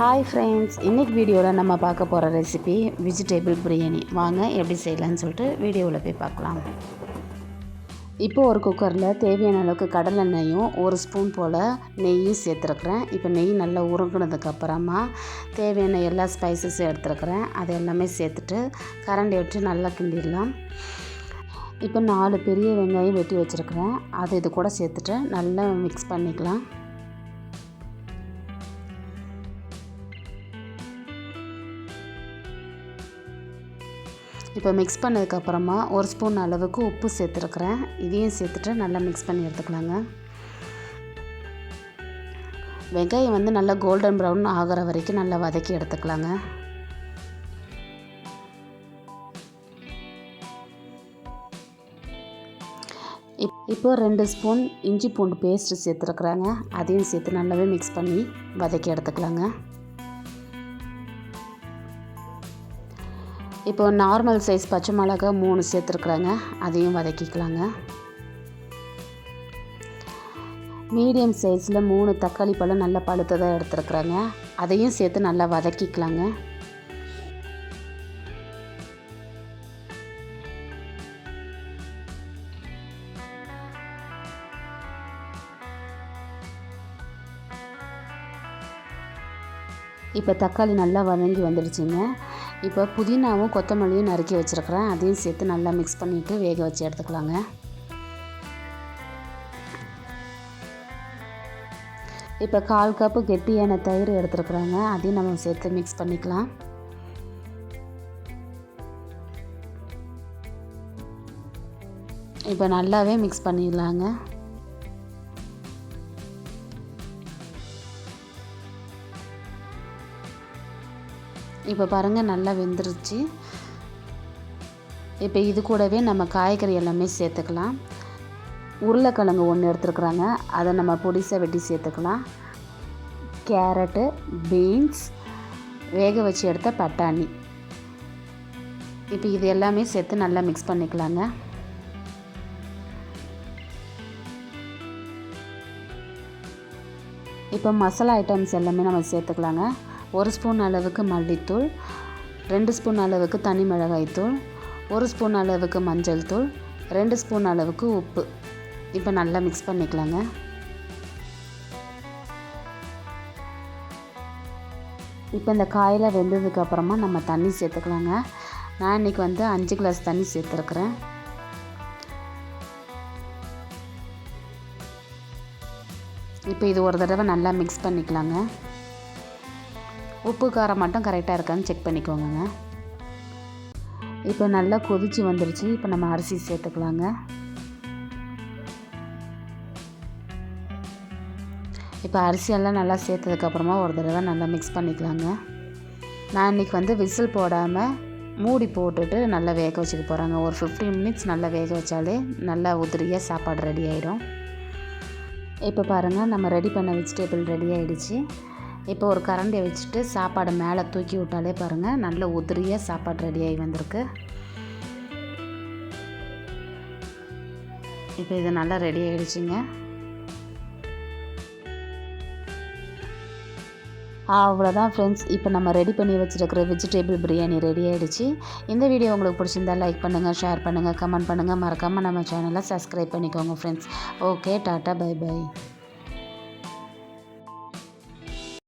Hi friends இன்றைக்கி வீடியோவில் நம்ம பார்க்க போகிற ரெசிபி வெஜிடேபிள் பிரியாணி வாங்க எப்படி செய்யலான்னு சொல்லிட்டு வீடியோவில் போய் பார்க்கலாம். இப்போ ஒரு குக்கரில் தேவையான அளவுக்கு கடலெண்ணெயும் ஒரு ஸ்பூன் போல் நெய்யும் சேர்த்துருக்குறேன். இப்போ நெய் நல்லா உருங்கினதுக்கப்புறமா தேவையான எல்லா ஸ்பைசஸும் எடுத்துருக்குறேன். அதை எல்லாமே சேர்த்துட்டு கரண்டி வச்சு நல்லா கிண்டிடலாம். இப்போ நாலு பெரிய வெங்காயம் வெட்டி வச்சுருக்குறேன். அது இது கூட சேர்த்துட்டு நல்லா மிக்ஸ் பண்ணிக்கலாம். இப்போ மிக்ஸ் பண்ணதுக்கப்புறமா ஒரு ஸ்பூன் அளவுக்கு உப்பு சேர்த்துருக்குறேன். இதையும் சேர்த்துட்டு நல்லா மிக்ஸ் பண்ணி எடுத்துக்கலாங்க. வெங்காயம் வந்து நல்லா கோல்டன் ப்ரௌன் ஆகிற வரைக்கும் நல்லா வதக்கி எடுத்துக்கலாங்க. இப் இப்போ ரெண்டு ஸ்பூன் இஞ்சி பூண்டு பேஸ்ட்டு சேர்த்துருக்குறாங்க. அதையும் சேர்த்து நல்லாவே மிக்ஸ் பண்ணி வதக்கி எடுத்துக்கலாங்க. இப்போ நார்மல் சைஸ் பச்சை மிளகா மூணு சேர்த்துருக்குறாங்க அதையும் வதக்கிக்கலாங்க. மீடியம் சைஸில் மூணு தக்காளி பழம் நல்லா பழுத்ததாக எடுத்துருக்குறாங்க. அதையும் சேர்த்து நல்லா வதக்கிக்கலாங்க. இப்போ தக்காளி நல்லா வதங்கி வந்துடுச்சுங்க. இப்போ புதினாவும் கொத்தமல்லியும் நறுக்கி வச்சுருக்கிறேன். அதையும் சேர்த்து நல்லா மிக்ஸ் பண்ணிவிட்டு வேக வச்சு எடுத்துக்கலாங்க. இப்போ கால் கப்பு கெட்டியான தயிர் எடுத்துருக்குறாங்க. அதையும் நம்ம சேர்த்து மிக்ஸ் பண்ணிக்கலாம். இப்போ நல்லாவே மிக்ஸ் பண்ணிடலாங்க. இப்போ பாருங்கள் நல்லா வெந்துருச்சு. இப்போ இது கூடவே நம்ம காய்கறி எல்லாமே சேர்த்துக்கலாம். உருளைக்கிழங்கு ஒன்று எடுத்துருக்குறாங்க. அதை நம்ம பொடிசாக வெட்டி சேர்த்துக்கலாம். கேரட்டு பீன்ஸ் வேக வச்சு எடுத்த பட்டாணி. இப்போ இது எல்லாமே சேர்த்து நல்லா மிக்ஸ் பண்ணிக்கலாங்க. இப்போ மசாலா ஐட்டம்ஸ் எல்லாமே நம்ம சேர்த்துக்கலாங்க. ஒரு ஸ்பூன் அளவுக்கு மல்லித்தூள் ரெண்டு ஸ்பூன் அளவுக்கு தனி மிளகாய்த்தூள் ஒரு ஸ்பூன் அளவுக்கு மஞ்சள் தூள் ரெண்டு ஸ்பூன் அளவுக்கு உப்பு. இப்போ நல்லா மிக்ஸ் பண்ணிக்கலாங்க. இப்போ இந்த காயில் வெந்ததுக்கப்புறமா நம்ம தண்ணி சேர்த்துக்கலாங்க. நான் இன்றைக்கி வந்து அஞ்சு கிளாஸ் தண்ணி சேர்த்துருக்குறேன். இப்போ இது ஒரு தடவை நல்லா மிக்ஸ் பண்ணிக்கலாங்க. உப்பு காரம் மட்டும் கரெக்டாக இருக்கான்னு செக் பண்ணிக்கோங்க இப்போ நல்லா கொதிச்சு வந்துருச்சு. இப்போ நம்ம அரிசி சேர்த்துக்கலாங்க. இப்போ அரிசியெல்லாம் நல்லா சேர்த்ததுக்கப்புறமா ஒரு தடவை நல்லா மிக்ஸ் பண்ணிக்கலாங்க. நான் இன்றைக்கி வந்து விசில் போடாமல் மூடி போட்டுட்டு நல்லா வேக வச்சுக்க போகிறாங்க ஒரு ஃபிஃப்டீன் மினிட்ஸ் நல்லா வேக வச்சாலே நல்லா உதிரியாக சாப்பாடு ரெடி ஆகிடும் இப்போ பாருங்கள் நம்ம ரெடி பண்ண வெஜிடேபிள் ரெடி ஆகிடுச்சு இப்போ ஒரு கரண்டியை வச்சுட்டு சாப்பாடை மேலே தூக்கி விட்டாலே பாருங்கள் நல்ல உதிரியாக சாப்பாடு ரெடியாகி வந்திருக்கு. இப்போ இது நல்லா ரெடி ஆகிடுச்சிங்க அவ்வளோதான் ஃப்ரெண்ட்ஸ் இப்போ நம்ம ரெடி பண்ணி வச்சுருக்கிற வெஜிடேபிள் பிரியாணி ரெடி ஆகிடுச்சு இந்த வீடியோ உங்களுக்கு பிடிச்சிருந்தா லைக் பண்ணுங்கள் ஷேர் பண்ணுங்கள் கமெண்ட் பண்ணுங்கள் மறக்காமல் நம்ம சேனலை சப்ஸ்கிரைப் பண்ணிக்கோங்க friends okay tata bye bye